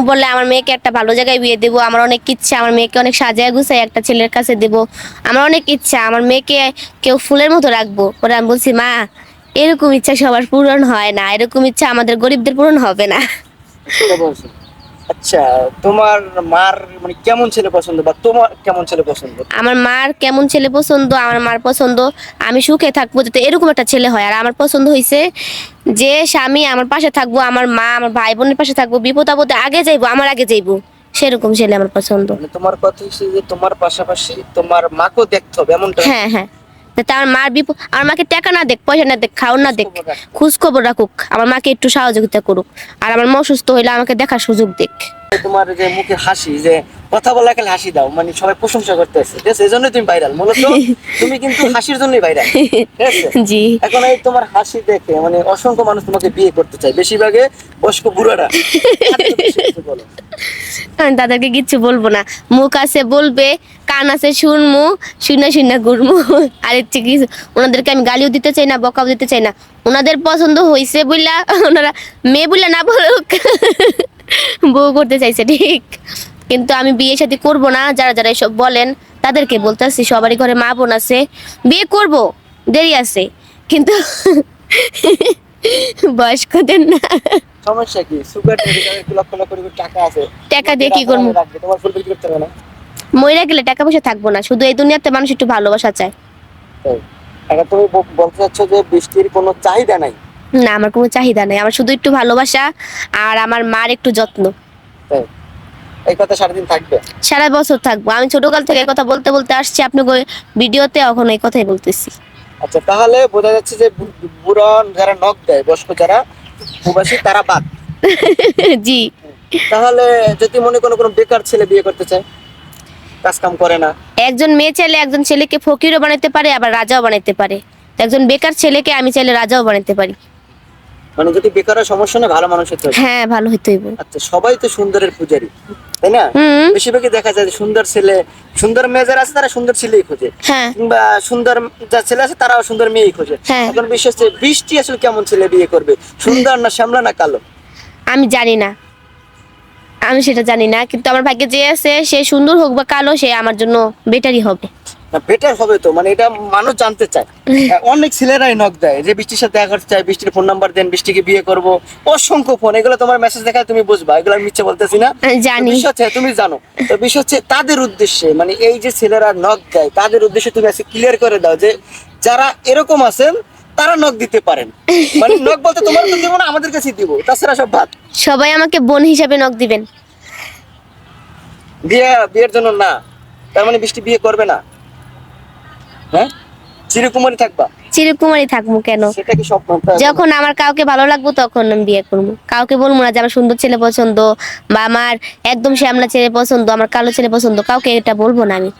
আম্মু বলে আমার মেয়েকে একটা ভালো জায়গায় বিয়ে দেবো, আমার অনেক ইচ্ছা, আমার মেয়েকে অনেক সাজায় গুছায় একটা ছেলের কাছে দেব, আমার অনেক ইচ্ছা, আমার মেয়েকে কেউ ফুলের মতো রাখব। পরে আমি বলছি, মা, এরকম ইচ্ছা সবার পূরণ হয় না, এরকম ইচ্ছা আমাদের গরিবদের পূরণ হবে না। আচ্ছা তোমার মার মানে কেমন ছেলে পছন্দ বা তোমার কেমন ছেলে পছন্দ? আমার মার কেমন ছেলে পছন্দ আমার মার পছন্দ আমি সুখে থাকব যাতে এরকম একটা ছেলে হয়। আর আমার পছন্দ হয়েছে যে স্বামী আমার পাশে থাকব আমার মা আমার ভাই বোনের পাশে থাকব বিপদ আপদে আগে যাইবো আমার আগে যাইবো। সেরকম ছেলে আমার পছন্দ। মানে তোমার কথা হচ্ছে যে তোমার পাশাপাশি তোমার মাকেও দেখতে হবে এমনটা হ্যাঁ হ্যাঁ। আমার মার বিপদ আমার মাকে টাকা না দেখ পয়সা না দেখ খাওয়ার না দেখ। খোঁজ খবর রাখুক। আমার মাকে একটু সহযোগিতা করুক। আর আমার মা অসুস্থ হইলে আমাকে দেখার সুযোগ দেখ। তোমার যে মুখে হাসি যে কথা বলা গেলে হাসি দাও মানে সবাই প্রশংসা করতেছে। ঠিক আছে? এই জন্যই তুমি ভাইরাল মূলত তুমি কিন্তু হাসির জন্যই ভাইরাল ঠিক আছে? জি। এখন এই তোমার হাসি দেখে মানে অসংখ্য মানুষ তোমাকে বিয়ে করতে চায় বেশিরভাগে বয়স্ক বুড়ারা। আমি তাদেরকে কিচ্ছু বলব না। মুখ আছে বলবে কান আছে শুনমু শুনে শুনে ঘুরমু। আর হচ্ছে কি ওনাদেরকে আমি গালিও দিতে চাই না বকাও দিতে চাই না। ওনাদের পছন্দ হয়েছে বললা ওনারা মেয়ে বললা না বলুক। বউ করতে চাইছে ঠিক? কিন্তু আমি বিয়ে সাথে করব না যারা যারা এসব বলেন তাদেরকে বলতেছি সবারই ঘরে মা বোন আছে। বিয়ে করব দেরি আছে কিন্তু বয়স্কদের না। সমস্যা কি? সুগার লক্ষ লক্ষ টাকা আছে। টাকা দিয়ে কি করব? তোমার ফুল বিক্রি করতে হবে না। মরে গেলে টাকা পয়সা থাকব না শুধু এই দুনিয়াতে মানুষ একটু ভালোবাসা চায়। এখন তুমি বলতে চাচ্ছ যে বৃষ্টির কোনো চাহিদা নাই? না আমার কোনো চাহিদা নেই। আমার শুধু একটু ভালোবাসা আর আমার মার একটু যত্ন। এই কথা সারাদিন থাকবে? সারা বছর থাকব। আমি ছোটকাল থেকে এই কথা বলতে বলতে আসছি। আপনি ভিডিওতে এখন এই কথাই বলতেছি। আচ্ছা তাহলে বোঝা যাচ্ছে যে বু- বুড়ো যারা নখ দেয় বয়স্ক যারা প্রবাসী তারা বাদ। জি। তাহলে যদি মনে কোনো কোনো বেকার ছেলে বিয়ে করতে চায় কাজ কাম করে না? একজন মেয়ে চাইলে একজন ছেলেকে ফকিরও বানাইতে পারে আবার রাজাও বানাইতে পারে। তো একজন বেকার ছেলেকে আমি চাইলে রাজাও বানাইতে পারি। মানে যদি বেকারের সমস্যা নেই ভালো মানুষ হতে হবে। হ্যাঁ ভালো হইতে হইব আচ্ছা সবাই তো সুন্দরের পূজারি তাই না? বেশিরভাগই দেখা যায় সুন্দর ছেলে সুন্দর মেয়ে যারা আছে তারা সুন্দর ছেলেই খোঁজে। হ্যাঁ। কিংবা সুন্দর যা ছেলে আছে তারাও সুন্দর মেয়েই খোঁজে। হ্যাঁ। এখন বিশেষ করে বৃষ্টি আসলে কেমন ছেলে বিয়ে করবে? সুন্দর না শ্যামলা না কালো? আমি জানি না। আমি সেটা জানি না কিন্তু আমার ভাগ্যে যে আছে সে সুন্দর হোক বা কালো সে আমার জন্য বেটারই হবে। না বেটার হবে তো মানে এটা মানুষ জানতে চায়। অনেক ছেলেরাই নক দেয় যে বৃষ্টির সাথে দেখা করতে চায় বৃষ্টির ফোন নাম্বার দেন বৃষ্টিকে বিয়ে করব। অসংখ্য ফোন এগুলো তোমার মেসেজ দেখায় তুমি বুঝবা এগুলো আমি মিথ্যে বলতেছি না। জানি। হচ্ছে তুমি জানো তো বিষয় হচ্ছে তাদের উদ্দেশ্যে মানে এই যে ছেলেরা নক দেয় তাদের উদ্দেশ্যে তুমি আজকে ক্লিয়ার করে দাও যে যারা এরকম আছেন তারা নক দিতে পারেন। মানে নক বলতে তোমার তো দিব না আমাদের কাছে দিব তাছাড়া সব ভাত সবাই আমাকে বোন হিসাবে নখ দিবেন। বিয়ে বিয়ের জন্য না তার মানে বৃষ্টি বিয়ে করবে না। হ্যাঁ? চিরকুমারী থাকবা? চিরকুমারী থাকব কেন? সেটা কি স্বপ্ন? যখন আমার কাউকে ভালো লাগবো তখন আমি বিয়ে করব। কাউকে বলব না যে আমার সুন্দর ছেলে পছন্দ বা আমার একদম শ্যামলা ছেলে পছন্দ আমার কালো ছেলে পছন্দ কাউকে এটা বলব না আমি।